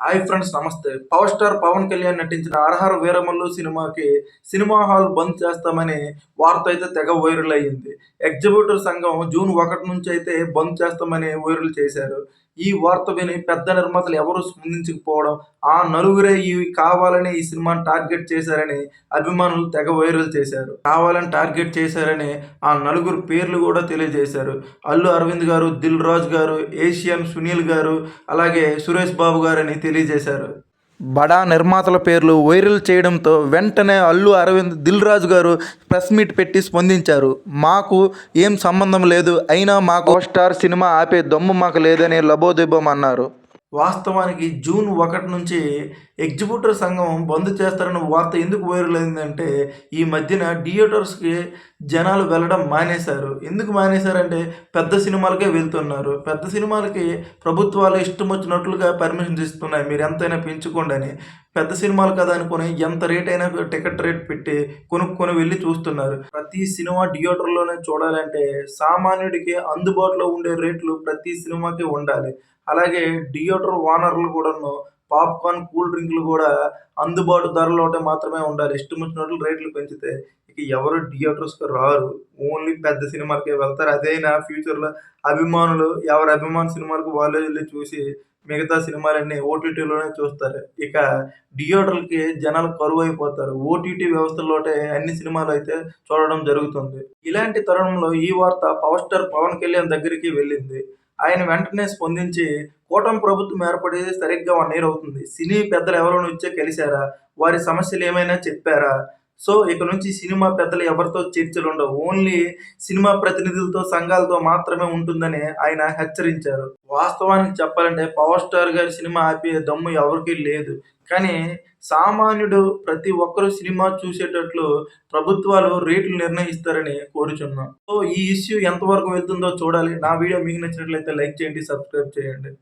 Hi friends నమస్తే. Power star Pawan Kalyan నటించిన అర్హర్ వీరమల్లు సినిమాకి సినిమా హాల్ బంద్ చేస్తామని వార్త అయితే తెగ వైరల్ అయ్యింది. ఎగ్జిబిటర్ సంఘం జూన్ ఒకటి నుంచి అయితే బంద్ చేస్తామని వైరల్ చేశారు. ఈ వార్త విని పెద్ద నిర్మాతలు ఎవరు స్పందించకపోవడం ఆ నలుగురే ఇవి కావాలని ఈ సినిమాని టార్గెట్ చేశారని అభిమానులు తెగ వైరల్ చేశారు. కావాలని టార్గెట్ చేశారని ఆ నలుగురు పేర్లు కూడా తెలియజేశారు. అల్లు అరవింద్ గారు దిల్ రాజ్ గారు ఏషియన్ సునీల్ గారు అలాగే సురేష్ బాబు గారు అని తెలియజేశారు. బడా నిర్మాతల పేర్లు వైరల్ చేయడంతో వెంటనే అల్లు అరవింద్ దిల్ రాజు గారు ప్రెస్ మీట్ పెట్టి స్పందించారు. మాకు ఏం సంబంధం లేదు అయినా మాకు స్టార్ సినిమా ఆపే దమ్ము మాకు లేదని లబోదిబ్బం అన్నారు. వాస్తవానికి జూన్ ఒకటి నుంచి ఎగ్జిబ్యూటర్ సంఘం బంద్ చేస్తారన్న వార్త ఎందుకు వైరల్ అయిందంటే ఈ మధ్యన థియేటర్స్కి జనాలు వెళ్ళడం మానేశారు. ఎందుకు మానేశారంటే పెద్ద సినిమాలకే వెళ్తున్నారు. పెద్ద సినిమాలకి ప్రభుత్వాలు ఇష్టం వచ్చినట్లుగా పర్మిషన్ ఇస్తున్నాయి మీరు ఎంతైనా పెంచుకోండి అని. పెద్ద సినిమాలు కదా అనుకుని ఎంత రేట్ అయినా టికెట్ రేట్ పెట్టి కొనుక్కొని వెళ్ళి చూస్తున్నారు. ప్రతి సినిమా థియేటర్లోనే చూడాలంటే సామాన్యుడికి అందుబాటులో ఉండే రేట్లు ప్రతి సినిమాకి ఉండాలి. అలాగే థియేటర్ ఓనర్లు కూడాను పాప్కార్న్ కూల్ డ్రింక్లు కూడా అందుబాటు ధరలోనే మాత్రమే ఉండాలి. ఇష్టం వచ్చినట్లు రేట్లు పెంచితే ఇక ఎవరు థియేటర్స్కి రారు. ఓన్లీ పెద్ద సినిమాలకే వెళ్తారు. అదైనా ఫ్యూచర్లో అభిమానులు ఎవరి అభిమాన సినిమాలకు వాళ్ళే వెళ్ళి చూసి మిగతా సినిమాలన్నీ ఓటీటీలోనే చూస్తారు. ఇక థియేటర్లకి జనాలు కరువు అయిపోతారు ఓటీటీ వ్యవస్థలోటే అన్ని సినిమాలు అయితే చూడడం జరుగుతుంది. ఇలాంటి తరుణంలో ఈ వార్త పవర్ స్టార్ పవన్ కళ్యాణ్ దగ్గరికి వెళ్ళింది. ఆయన వెంటనే స్పందించి కూటమి ప్రభుత్వం ఏర్పడి సరిగ్గా వన్ ఇయర్ అవుతుంది. సినీ పెద్దలు ఎవరైనా వచ్చే కలిశారా వారి సమస్యలు ఏమైనా చెప్పారా? సో ఇక నుంచి సినిమా పెద్దలు ఎవరితో చర్చలు ఉండవు. ఓన్లీ సినిమా ప్రతినిధులతో సంఘాలతో మాత్రమే ఉంటుందని ఆయన హెచ్చరించారు. వాస్తవానికి చెప్పాలంటే పవర్ స్టార్ గారి సినిమా ఆపే దమ్ము ఎవరికీ లేదు. కానీ సామాన్యుడు ప్రతి ఒక్కరూ సినిమా చూసేటట్లు ప్రభుత్వాలు రేట్లు నిర్ణయిస్తారని కోరుచున్నాం. సో ఈ ఇష్యూ ఎంతవరకు వెళ్తుందో చూడాలి. నా వీడియో మీకు నచ్చినట్లయితే లైక్ చేయండి సబ్స్క్రైబ్ చేయండి.